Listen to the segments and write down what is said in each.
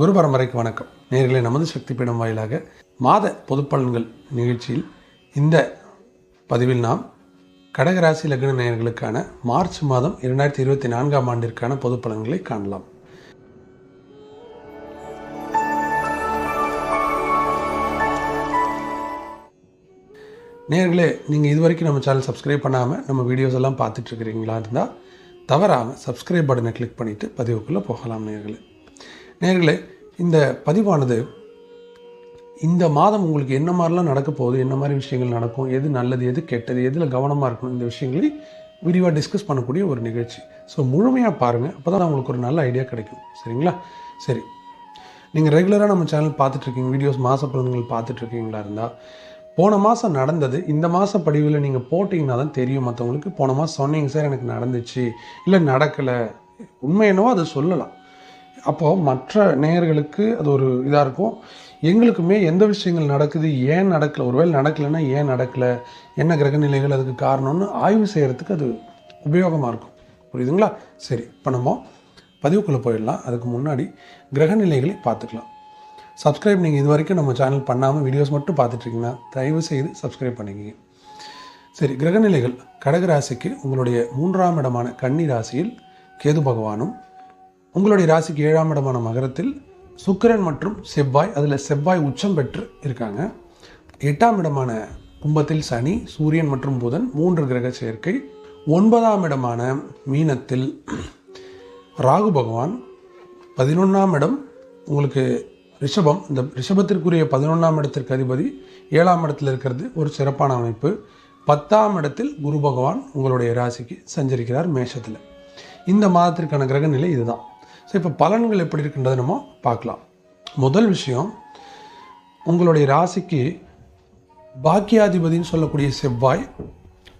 குரு பரம்பரைக்கு வணக்கம். நேர்களை நமது சக்தி பீடம் வாயிலாக மாத பொதுப்பலன்கள் நிகழ்ச்சியில் இந்த பதிவில் நாம் கடகராசி லக்ன நேயர்களுக்கான மார்ச் மாதம் இரண்டாயிரத்தி இருபத்தி நான்காம் ஆண்டிற்கான பொதுப்பலன்களை காணலாம். நேர்களே நீங்கள் இது வரைக்கும் நம்ம சேனல் சப்ஸ்கிரைப் பண்ணாமல் நம்ம வீடியோஸ் எல்லாம் பார்த்துட்ருக்கிறீங்களா இருந்தால் தவறாமல் சப்ஸ்கிரைப் பட்டனை கிளிக் பண்ணிவிட்டு பதிவுக்குள்ளே போகலாம் நேர்களே. நேர்களே இந்த பதிவானது இந்த மாதம் உங்களுக்கு என்ன மாதிரிலாம் நடக்க போகுது என்ன மாதிரி விஷயங்கள் நடக்கும் எது நல்லது எது கெட்டது எதில் கவனமாக இருக்கணும் இந்த விஷயங்களை விரிவாக டிஸ்கஸ் பண்ணக்கூடிய ஒரு நிகழ்ச்சி. ஸோ முழுமையாக பாருங்கள் அப்போ தான் உங்களுக்கு ஒரு நல்ல ஐடியா கிடைக்கும். சரிங்களா? சரி. நீங்கள் ரெகுலராக நம்ம சேனல் பார்த்துட்ருக்கீங்க வீடியோஸ் மாத பலன்கள் பார்த்துட்ருக்கீங்களா இருந்தால் போன மாதம் நடந்தது இந்த மாத படிவில் நீங்கள் போட்டிங்கன்னா தான் தெரியும் மற்றவங்களுக்கு போன மாதம் சொன்னீங்க சார் எனக்கு நடந்துச்சு. இல்லை நடக்கலை. உண்மை என்னவோ அதை சொல்லலாம். அப்போது மற்ற நேயர்களுக்கு அது ஒரு இதாக இருக்கும். எங்களுக்குமே எந்த விஷயங்கள் நடக்குது ஏன் நடக்கலை ஒருவேளை நடக்கலைன்னா ஏன் நடக்கலை என்ன கிரக நிலைகள் அதுக்கு காரணம்னு ஆய்வு செய்கிறதுக்கு அது உபயோகமாக இருக்கும். புரியுதுங்களா? சரி இப்போ நம்ம பதிவுக்குள்ளே போயிடலாம். அதுக்கு முன்னாடி கிரக நிலைகளை பார்த்துக்கலாம். சப்ஸ்கிரைப் நீங்கள் இது வரைக்கும் நம்ம சேனல் பண்ணாமல் வீடியோஸ் மட்டும் பார்த்துட்ருக்கீங்கன்னா தயவு செய்து சப்ஸ்கிரைப் பண்ணிக்கங்க. சரி கிரகநிலைகள் கடகராசிக்கு உங்களுடைய மூன்றாம் இடமான கன்னி ராசியில் கேது பகவானும் உங்களுடைய ராசிக்கு ஏழாம் இடமான மகரத்தில் சுக்கிரன் மற்றும் செவ்வாய் அதில் செவ்வாய் உச்சம் பெற்று இருக்காங்க. எட்டாம் இடமான கும்பத்தில் சனி சூரியன் மற்றும் புதன் மூன்று கிரக சேர்க்கை. ஒன்பதாம் இடமான மீனத்தில் ராகு பகவான். பதினொன்றாம் இடம் உங்களுக்கு ரிஷபம். இந்த ரிஷபத்திற்குரிய பதினொன்றாம் இடத்திற்கு அதிபதி ஏழாம் இடத்தில் இருக்கிறது ஒரு சிறப்பான அமைப்பு. பத்தாம் இடத்தில் குரு பகவான் உங்களுடைய ராசிக்கு சஞ்சரிக்கிறார் மேஷத்தில். இந்த மாதத்திற்கான கிரக நிலை இதுதான். ஸோ இப்போ பலன்கள் எப்படி இருக்குன்றது நம்ம பார்க்கலாம். முதல் விஷயம் உங்களுடைய ராசிக்கு பாக்கியாதிபதின்னு சொல்லக்கூடிய செவ்வாய்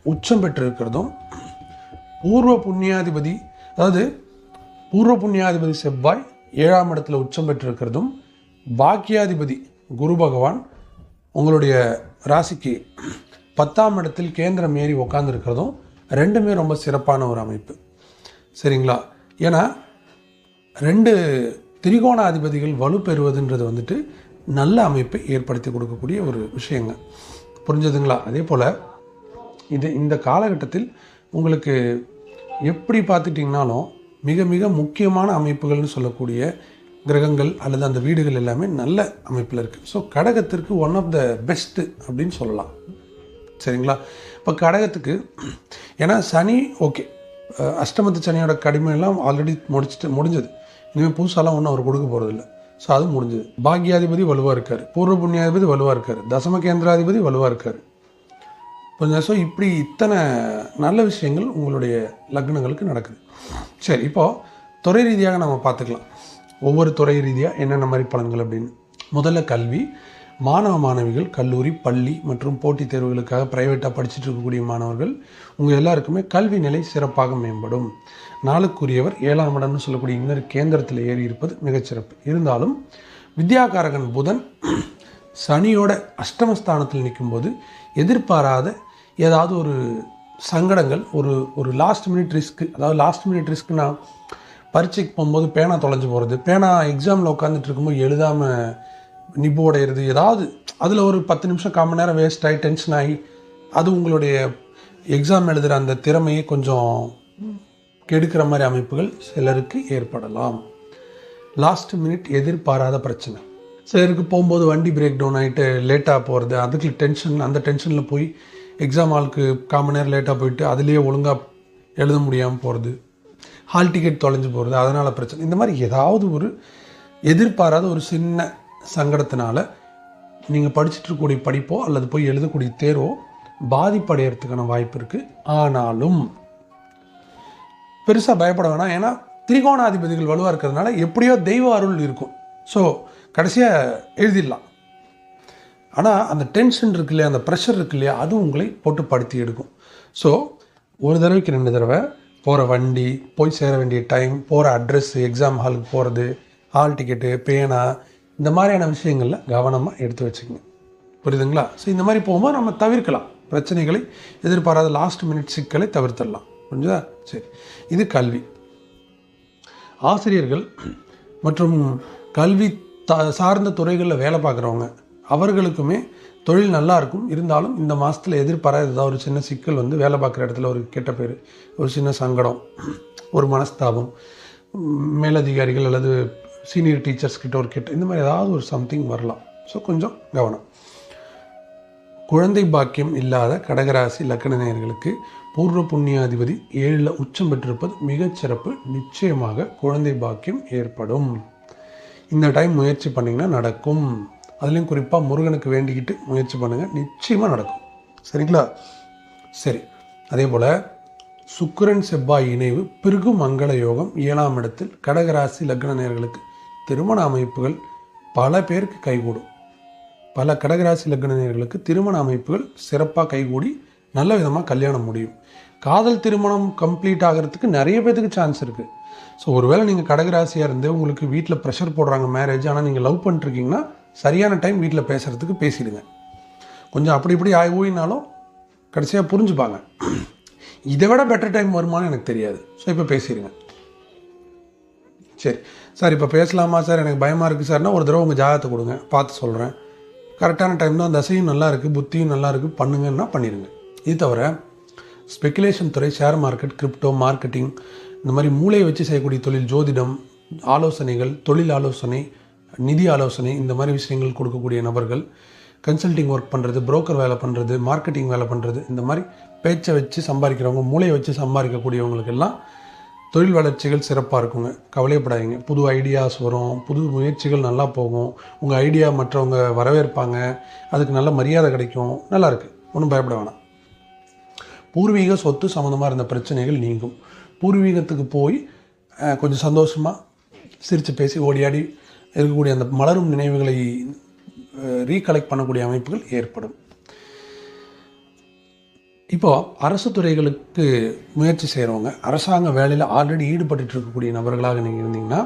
உச்சம் பெற்றிருக்கிறதும் பூர்வ புண்ணியாதிபதி அதாவது பூர்வ புண்ணியாதிபதி செவ்வாய் ஏழாம் இடத்துல உச்சம் பெற்றிருக்கிறதும் பாக்கியாதிபதி குரு பகவான் உங்களுடைய ராசிக்கு பத்தாம் இடத்தில் கேந்திரம் ஏறி உட்காந்துருக்கிறதும் ரெண்டுமே ரொம்ப சிறப்பான ஒரு அமைப்பு. சரிங்களா? ஏன்னா ரெண்டு திரிகோணாதிபதிகள் வலுப்பெறுவதுன்றது வந்துட்டு நல்ல அமைப்பை ஏற்படுத்தி கொடுக்கக்கூடிய ஒரு விஷயங்க. புரிஞ்சதுங்களா? அதே போல் இது இந்த காலகட்டத்தில் உங்களுக்கு எப்படி பார்த்துட்டிங்கனாலும் மிக மிக முக்கியமான அமைப்புகள்னு சொல்லக்கூடிய கிரகங்கள் அல்லது அந்த வீடுகள் எல்லாமே நல்ல அமைப்பில் இருக்குது ஸோ கடகத்திற்கு ஒன் ஆஃப் த பெஸ்ட்டு அப்படின்னு சொல்லலாம். சரிங்களா? இப்போ கடகத்துக்கு ஏன்னா சனி ஓகே அஷ்டமத்து சனியோட கடுமையெல்லாம் ஆல்ரெடி முடிச்சுட்டு முடிஞ்சது. இனிமேல் புதுசாலாம் ஒன்றும் அவர் கொடுக்க போகிறதில்ல ஸோ அது முடிஞ்சது. பாக்யாதிபதி வலுவாக இருக்கார். பூர்வ புண்ணியாதிபதி வலுவாக இருக்கார். தசம கேந்திராதிபதி வலுவாக இருக்கார். கொஞ்சம் ஸோ இப்படி இத்தனை நல்ல விஷயங்கள் உங்களுடைய லக்னங்களுக்கு நடக்குது. சரி இப்போது துறை ரீதியாக நம்ம பார்த்துக்கலாம். ஒவ்வொரு துறை ரீதியாக என்னென்ன மாதிரி பலன்கள் அப்படின்னு. முதல்ல கல்வி மாணவ மாணவிகள் கல்லூரி பள்ளி மற்றும் போட்டித் தேர்வுகளுக்காக ப்ரைவேட்டாக படிச்சுட்டு இருக்கக்கூடிய மாணவர்கள் உங்கள் எல்லாருக்குமே கல்வி நிலை சிறப்பாக மேம்படும். நாளுக்குரியவர் ஏழாம் இடம்னு சொல்லக்கூடிய இன்னொரு கேந்திரத்தில் ஏறி இருப்பது மிகச்சிறப்பு. இருந்தாலும் வித்யாகாரகன் புதன் சனியோட அஷ்டமஸ்தானத்தில் நிற்கும்போது எதிர்பாராத ஏதாவது ஒரு சங்கடங்கள் ஒரு ஒரு லாஸ்ட் மினிட் ரிஸ்க்கு அதாவது லாஸ்ட் மினிட் ரிஸ்க்குனா பரீட்சைக்கு போகும்போது பேனா தொலைஞ்சு போகிறது பேனா எக்ஸாமில் உட்காந்துட்டு இருக்கும்போது எழுதாமல் நிப்பு உடையிறது ஏதாவது அதில் ஒரு பத்து நிமிஷம் கால் மணி நேரம் வேஸ்ட் ஆகி டென்ஷன் ஆகி அது உங்களுடைய எக்ஸாம் எழுதுகிற அந்த திறமையை கொஞ்சம் கெடுக்கிற மாதிரி அமைப்புகள் சிலருக்கு ஏற்படலாம். லாஸ்ட் மினிட் எதிர்பாராத பிரச்சனை. சிலருக்கு போகும்போது வண்டி பிரேக் டவுன் ஆகிட்டு லேட்டாக போகிறது அதுக்கு டென்ஷன் அந்த டென்ஷனில் போய் எக்ஸாம் ஹாலுக்கு கால் மணி நேரம் லேட்டாக போயிட்டு அதுலேயே ஒழுங்காக எழுத முடியாமல் போகிறது ஹால் டிக்கெட் தொலைஞ்சு போகிறது அதனால் பிரச்சனை. இந்த மாதிரி ஏதாவது ஒரு எதிர்பாராத ஒரு சின்ன சங்கடத்தினால் நீங்கள் படிச்சுட்டு இருக்கக்கூடிய படிப்போ அல்லது போய் எழுதக்கூடிய தேர்வோ பாதிப்படைகிறதுக்கான வாய்ப்பு இருக்குது ஆனாலும் பெருசாக பயப்பட வேணாம். ஏன்னா திரிகோணாதிபதிகள் வலுவாக இருக்கிறதுனால எப்படியோ தெய்வ அருள் இருக்கும். ஸோ கடைசியாக எழுதிடலாம். ஆனால் அந்த டென்ஷன் இருக்கு இல்லையா அந்த ப்ரெஷர் இருக்கு இல்லையா அது உங்களை போட்டு படுத்தி எடுக்கும். ஸோ ஒரு தடவைக்கு ரெண்டு தடவை போகிற வண்டி போய் சேர வேண்டிய டைம் போகிற அட்ரஸ் எக்ஸாம் ஹாலுக்கு போகிறது ஹால் டிக்கெட்டு பேனா இந்த மாதிரியான விஷயங்களில் கவனமாக எடுத்து வச்சுக்கோங்க. புரியுதுங்களா? ஸோ இந்த மாதிரி போகும்போது நம்ம தவிர்க்கலாம். பிரச்சனைகளை எதிர்பாராத லாஸ்ட் மினிட் சிக்கலை தவிர்த்திடலாம். புரிஞ்சுதா? சரி. இது கல்வி. ஆசிரியர்கள் மற்றும் கல்வி த சார்ந்த துறைகளில் வேலை பார்க்குறவங்க அவர்களுக்குமே தொழில் நல்லா இருக்கும். இருந்தாலும் இந்த மாதத்தில் எதிர்பாராத ஒரு சின்ன சிக்கல் வந்து வேலை பார்க்குற இடத்துல ஒரு கெட்ட பேர் ஒரு சின்ன சங்கடம் ஒரு மனஸ்தாபம் மேலதிகாரிகள் அல்லது சீனியர் டீச்சர்ஸ் கிட்ட ஒரு கெட்ட இந்த மாதிரி ஏதாவது ஒரு சம்திங் வரலாம். ஸோ கொஞ்சம் கவனம். குழந்தை பாக்கியம் இல்லாத கடகராசி லக்கண நேயர்களுக்கு பூர்வ புண்ணியாதிபதி ஏழில் உச்சம் பெற்றிருப்பது மிகச்சிறப்பு நிச்சயமாக குழந்தை பாக்கியம் ஏற்படும். இந்த டைம் முயற்சி பண்ணிங்கன்னா நடக்கும். அதுலேயும் குறிப்பாக முருகனுக்கு வேண்டிக்கிட்டு முயற்சி பண்ணுங்கள் நிச்சயமாக நடக்கும். சரிங்களா? சரி. அதே போல் சுக்கிரன் செவ்வாய் இணைவு பிருகு மங்கள யோகம் ஏழாம் இடத்தில் கடகராசி லக்ன நேயர்களுக்கு திருமண அமைப்புகள் பல பேருக்கு கைகூடும். பல கடகராசி லக்னர்களுக்கு திருமண அமைப்புகள் சிறப்பாக கைகூடி நல்ல விதமாக கல்யாணம் முடியும். காதல் திருமணம் கம்ப்ளீட் ஆகிறதுக்கு நிறைய பேத்துக்கு சான்ஸ் இருக்குது ஸோ ஒருவேளை நீங்கள் கடகராசியாக இருந்து உங்களுக்கு வீட்டில் ப்ரெஷர் போடுறாங்க மேரேஜ் ஆனால் நீங்கள் லவ் பண்ணிட்டுருக்கீங்கன்னா சரியான டைம் வீட்டில் பேசுகிறதுக்கு பேசிடுங்க. கொஞ்சம் அப்படி இப்படி ஆகி ஓயினாலும் கடைசியாக புரிஞ்சுப்பாங்க. இதை விட பெட்டர் டைம் வருமானு எனக்கு தெரியாது. ஸோ இப்போ பேசிடுங்க. சரி. சார் இப்போ பேசலாமா சார்? எனக்கு பயமாக இருக்குது சார்னா ஒரு தடவை உங்கள் ஜாதகத்தை கொடுங்க. பார்த்து சொல்கிறேன் கரெக்டான டைம் தான். தசையும் நல்லா இருக்குது புத்தியும் நல்லா இருக்குது பண்ணுங்கன்னா பண்ணிடுங்க. இது தவிர ஸ்பெக்குலேஷன் துறை ஷேர் மார்க்கெட் கிரிப்டோ மார்க்கெட்டிங் இந்த மாதிரி மூளையை வச்சு செய்யக்கூடிய தொழில் ஜோதிடம் ஆலோசனைகள் தொழில் ஆலோசனை நிதி ஆலோசனை இந்த மாதிரி விஷயங்கள் கொடுக்கக்கூடிய நபர்கள் கன்சல்டிங் ஒர்க் பண்ணுறது புரோக்கர் வேலை பண்ணுறது மார்க்கெட்டிங் வேலை பண்ணுறது இந்த மாதிரி பேச்சை வச்சு சம்பாதிக்கிறவங்க மூளையை வச்சு சம்பாதிக்கக்கூடியவங்களுக்கெல்லாம் தொழில் வளர்ச்சிகள் சிறப்பாக இருக்குங்க. கவலைப்படாதீங்க. புது ஐடியாஸ் வரும். புது முயற்சிகள் நல்லா போகும். உங்கள் ஐடியா மற்றவங்க வரவேற்பாங்க. அதுக்கு நல்ல மரியாதை கிடைக்கும். நல்லாயிருக்கு ஒன்றும் பயப்பட வேணாம். பூர்வீக சொத்து சம்மந்தமாக இருந்த பிரச்சனைகள் நீங்கும். பூர்வீகத்துக்கு போய் கொஞ்சம் சந்தோஷமாக சிரித்து பேசி ஓடியாடி இருக்கக்கூடிய அந்த மலரும் நினைவுகளை ரீகலெக்ட் பண்ணக்கூடிய அமைப்புகள் ஏற்படும். இப்போ அரசு துறைகளுக்கு முயற்சி செய்கிறவங்க அரசாங்க வேலையில் ஆல்ரெடி ஈடுபட்டு இருக்கக்கூடிய நபர்களாக நீங்கள் இருந்தீங்கன்னா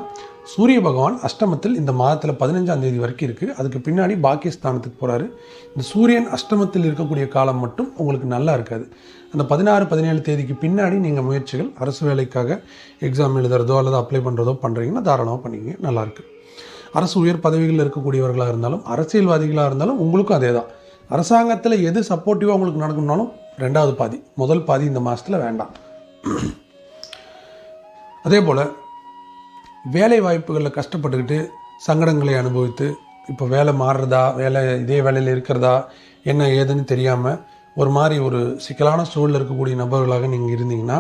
சூரிய பகவான் அஷ்டமத்தில் இந்த மாதத்தில் பதினஞ்சாம் தேதி வரைக்கும் இருக்குது அதுக்கு பின்னாடி பாக்கியஸ்தானத்துக்கு போகிறாரு இந்த சூரியன் அஷ்டமத்தில் இருக்கக்கூடிய காலம் மட்டும் உங்களுக்கு நல்லா இருக்காது. அந்த பதினாறு பதினேழு தேதிக்கு பின்னாடி நீங்கள் முயற்சிகள் அரசு வேலைக்காக எக்ஸாம் எழுதுறதோ அல்லது அப்ளை பண்ணுறதோ பண்ணுறீங்கன்னா தாராளமாக பண்ணிங்க நல்லாயிருக்கு அரசு உயர் பதவிகளில் இருக்கக்கூடியவர்களாக இருந்தாலும் அரசியல்வாதிகளாக இருந்தாலும் உங்களுக்கும் அதே தான் அரசாங்கத்தில் எது சப்போர்ட்டிவாக உங்களுக்கு நடக்கணும்னாலும் ரெண்டாவது பாதி. முதல் பாதி இந்த மாதத்தில் வேண்டாம். அதே போல் வேலை வாய்ப்புகளில் கஷ்டப்பட்டுக்கிட்டு சங்கடங்களை அனுபவித்து இப்போ வேலை மாறுறதா வேலை இதே வேலையில் இருக்கிறதா என்ன ஏதுன்னு தெரியாமல் ஒரு மாதிரி ஒரு சிக்கலான சூழலில் இருக்கக்கூடிய நபர்களாக நீங்கள் இருந்தீங்கன்னா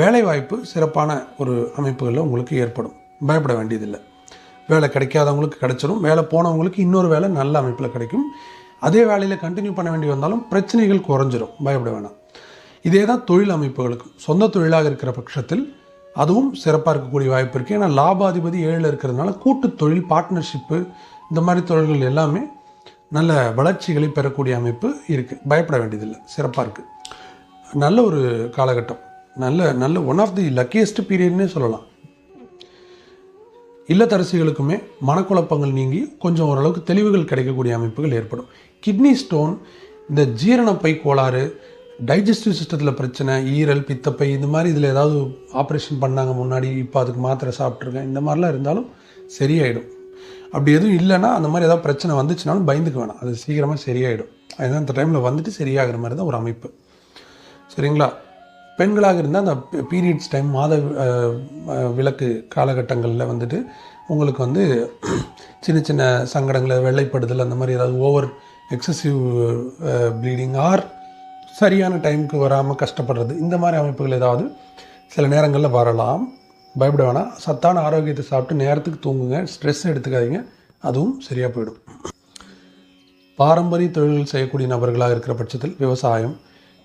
வேலைவாய்ப்பு சிறப்பான ஒரு அமைப்புகளில் உங்களுக்கு ஏற்படும். பயப்பட வேண்டியதில்லை. வேலை கிடைக்காதவங்களுக்கு கிடைச்சிடும் வேலை போனவங்களுக்கு இன்னொரு வேலை நல்ல அமைப்பில் கிடைக்கும். அதே வேலையில் கண்டினியூ பண்ண வேண்டி வந்தாலும் பிரச்சனைகள் குறைஞ்சிரும். பயப்பட வேணாம். இதே தான் தொழில் அமைப்புகளுக்கும். சொந்த தொழிலாக இருக்கிற பட்சத்தில் அதுவும் சிறப்பாக இருக்கக்கூடிய வாய்ப்பு இருக்குது ஏன்னா லாபாதிபதி ஏழில் இருக்கிறதுனால கூட்டு தொழில் பார்ட்னர்ஷிப்பு இந்த மாதிரி தொழில்கள் எல்லாமே நல்ல வளர்ச்சிகளை பெறக்கூடிய அமைப்பு இருக்குது பயப்பட வேண்டியதில்லை. சிறப்பாக இருக்குது நல்ல ஒரு காலகட்டம். நல்ல நல்ல ஒன் ஆஃப் தி லக்கியஸ்ட் பீரியட்னே சொல்லலாம். இல்லத்தரசிகளுக்குமே மனக்குழப்பங்கள் நீங்கி கொஞ்சம் ஓரளவுக்கு தெளிவுகள் கிடைக்கக்கூடிய அமைப்புகள் ஏற்படும். கிட்னி ஸ்டோன் இந்த ஜீரணப்பை கோளாறு டைஜஸ்டிவ் சிஸ்டத்தில் பிரச்சனை ஈரல் பித்தப்பை இந்த மாதிரி இதில் ஏதாவது ஆப்ரேஷன் பண்ணாங்க முன்னாடி இப்போ அதுக்கு மாத்திரை சாப்பிட்ருக்கேன் இந்த மாதிரிலாம் இருந்தாலும் சரியாயிடும். அப்படி எதுவும் இல்லைன்னா அந்த மாதிரி ஏதாவது பிரச்சனை வந்துச்சுனாலும் பயந்துக்க வேணாம். அது சீக்கிரமாக சரியாயிடும். அதுதான் அந்த டைமில் வந்துட்டு சரியாகிற மாதிரி தான் ஒரு அமைப்பு. சரிங்களா? பெண்களாக இருந்தால் அந்த பீரியட்ஸ் டைம் மாத விளக்கு காலகட்டங்களில் வந்துட்டு உங்களுக்கு வந்து சின்ன சின்ன சங்கடங்களை வெள்ளைப்படுதல் அந்த மாதிரி ஏதாவது ஓவர் எக்ஸசிவ் ப்ளீடிங் ஆர் சரியான டைமுக்கு வராமல் கஷ்டப்படுறது. இந்த மாதிரி அமைப்புகள் ஏதாவது சில நேரங்களில் வரலாம். பயப்பட வேணாம். சத்தான ஆரோக்கியத்தை சாப்பிட்டு நேரத்துக்கு தூங்குங்க. ஸ்ட்ரெஸ் எடுத்துக்காதீங்க. அதுவும் சரியாக போயிடும். பாரம்பரிய தொழில்கள் செய்யக்கூடிய நபர்களாக இருக்கிற பட்சத்தில் விவசாயம்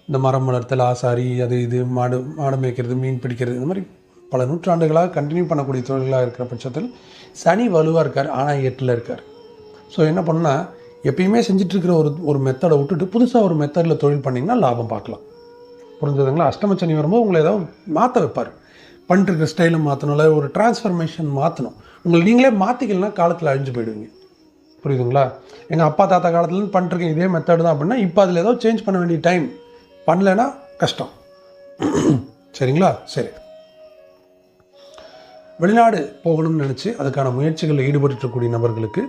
இந்த மரம் வளர்த்தல் ஆசாரி அது இது மாடு மாடு மேய்க்கிறது மீன் பிடிக்கிறது இந்த மாதிரி பல நூற்றாண்டுகளாக கண்டினியூ பண்ணக்கூடிய தொழில்களாக இருக்கிற பட்சத்தில் சனி வலுவாக இருக்கார் ஆனால் எட்டில் இருக்கார். ஸோ என்ன பண்ணால் எப்பயுமே செஞ்சிட்ருக்கிற ஒரு ஒரு மெத்தடை விட்டுட்டு புதுசாக ஒரு மெத்தடில் தொழில் பண்ணிங்கன்னா லாபம் பார்க்கலாம். புரிஞ்சதுங்களா? அஷ்டம சனி வரும்போது உங்களை ஏதாவது மாற்ற வைப்பார். பண்ணிட்டுருக்கிற ஸ்டைலும் ஸ்டைலை மாற்றணும் இல்லை ஒரு டிரான்ஸ்ஃபர்மேஷன் மாற்றணும் உங்களை நீங்களே மாற்றிக்கலனா காலத்தில் அழிஞ்சு போயிடுவீங்க. புரியுதுங்களா? எங்கள் அப்பா தாத்தா காலத்துலேருந்து பண்ணிட்டுருக்கேன் இதே மெத்தடு தான் அப்படின்னா இப்போ அதில் ஏதோ சேஞ்ச் பண்ண வேண்டிய டைம் பண்ணலைன்னா கஷ்டம். சரிங்களா? சரி. வெளிநாடு போகணும்னு நினச்சி அதுக்கான முயற்சிகளில் ஈடுபட்டுருக்கக்கூடிய நபர்களுக்கு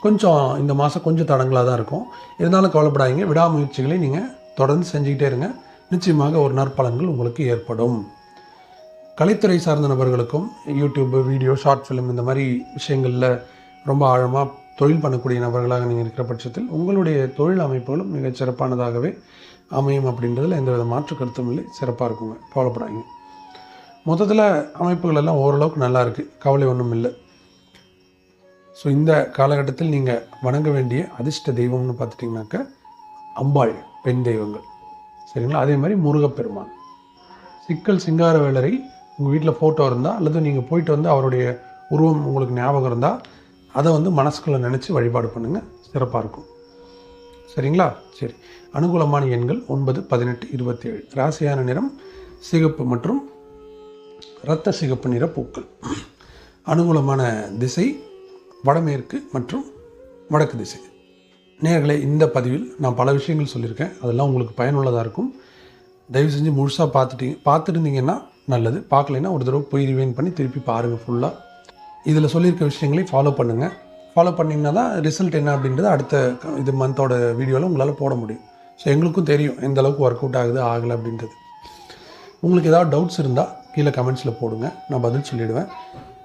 கொஞ்சம் இந்த மாதம் கொஞ்சம் தடங்களாக தான் இருக்கும். இருந்தாலும் கவலைப்படாதீங்க. விடாமுயற்சிகளை நீங்கள் தொடர்ந்து செஞ்சுக்கிட்டே இருங்க. நிச்சயமாக ஒரு நற்பலன்கள் உங்களுக்கு ஏற்படும். கலைத்துறை சார்ந்த நபர்களுக்கும் யூடியூப் வீடியோ ஷார்ட் ஃபிலிம் இந்த மாதிரி விஷயங்களில் ரொம்ப ஆழமாக தொழில் பண்ணக்கூடிய நபர்களாக நீங்கள் இருக்கிற பட்சத்தில் உங்களுடைய தொழில் அமைப்புகளும் மிகச் சிறப்பானதாகவே அமையும் அப்படின்றதுல எந்த வித மாற்று கருத்தும் இல்லை. சிறப்பாக இருக்குங்க. கவலைப்படாதீங்க. மொத்தத்தில் அமைப்புகள் எல்லாம் ஓரளவுக்கு நல்லா இருக்குது கவலை ஒன்றும் இல்லை. ஸோ இந்த காலகட்டத்தில் நீங்கள் வணங்க வேண்டிய அதிர்ஷ்ட தெய்வம்னு பார்த்துட்டிங்கனாக்க அம்பாள் பெண் தெய்வங்கள். சரிங்களா? அதே மாதிரி முருகப்பெருமான். சிக்கல் சிங்கார வேலரை உங்கள் வீட்டில் ஃபோட்டோ இருந்தால் அல்லது நீங்கள் போயிட்டு வந்து அவருடைய உருவம் உங்களுக்கு ஞாபகம் இருந்தால் அதை வந்து மனசுக்குள்ளே நினச்சி வழிபாடு பண்ணுங்கள் சிறப்பாக இருக்கும். சரிங்களா? சரி. அனுகூலமான எண்கள் ஒன்பது பதினெட்டு இருபத்தி ஏழு ராசியான நிறம் சிகப்பு மற்றும் இரத்த சிகப்பு நிற பூக்கள். அனுகூலமான திசை வடமேற்கு மற்றும் வடக்கு திசை. நேர்களை இந்த பதிவில் நான் பல விஷயங்கள் சொல்லியிருக்கேன். அதெல்லாம் உங்களுக்கு பயனுள்ளதாக இருக்கும். தயவு செஞ்சு முழுசாக பார்த்துட்டீங்க பார்த்துருந்தீங்கன்னா நல்லது. பார்க்கலைன்னா ஒரு தடவை போய் ரிவைன் பண்ணி திருப்பி பாருங்கள் ஃபுல்லாக இதில் சொல்லியிருக்க விஷயங்களை ஃபாலோ பண்ணுங்கள் ஃபாலோ பண்ணிங்கன்னா தான் ரிசல்ட் என்ன அப்படின்றது அடுத்த க- இது மந்தோட வீடியோவில் உங்களால் போட முடியும். ஸோ எங்களுக்கும் தெரியும் எந்த அளவுக்கு ஒர்க் அவுட் ஆகுது ஆகலை அப்படின்றது. உங்களுக்கு ஏதாவது டவுட்ஸ் இருந்தால் கீழே கமெண்ட்ஸில் போடுங்க. நான் பதில் சொல்லிவிடுவேன்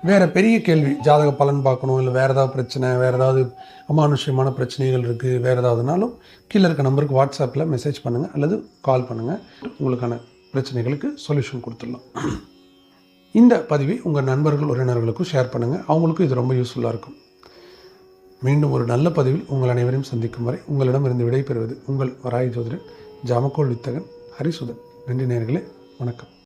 வேறு பெரிய கேள்வி ஜாதக பலன் பார்க்கணும் இல்லை வேறு ஏதாவது பிரச்சனை வேறு ஏதாவது அமானுஷ்யமான பிரச்சனைகள் இருக்குது வேறு ஏதாவதுனாலும் கீழே இருக்க நம்பருக்கு வாட்ஸ்அப்பில் மெசேஜ் பண்ணுங்கள் அல்லது கால் பண்ணுங்கள் உங்களுக்கான பிரச்சனைகளுக்கு சொல்யூஷன் கொடுத்துடலாம். இந்த பதிவை உங்கள் நண்பர்கள் உறவினர்களுக்கும் ஷேர் பண்ணுங்கள் அவங்களுக்கும் இது ரொம்ப யூஸ்ஃபுல்லாக இருக்கும். மீண்டும் ஒரு நல்ல பதிவில் உங்கள் அனைவரையும் சந்திக்கும் வரை உங்களிடமிருந்து விடைபெறுவது உங்கள் வராய் ஜோதிடன் ஜாமக்கோள் வித்தகன் ஹரிசுதன். நன்றி நேயர்களே வணக்கம்.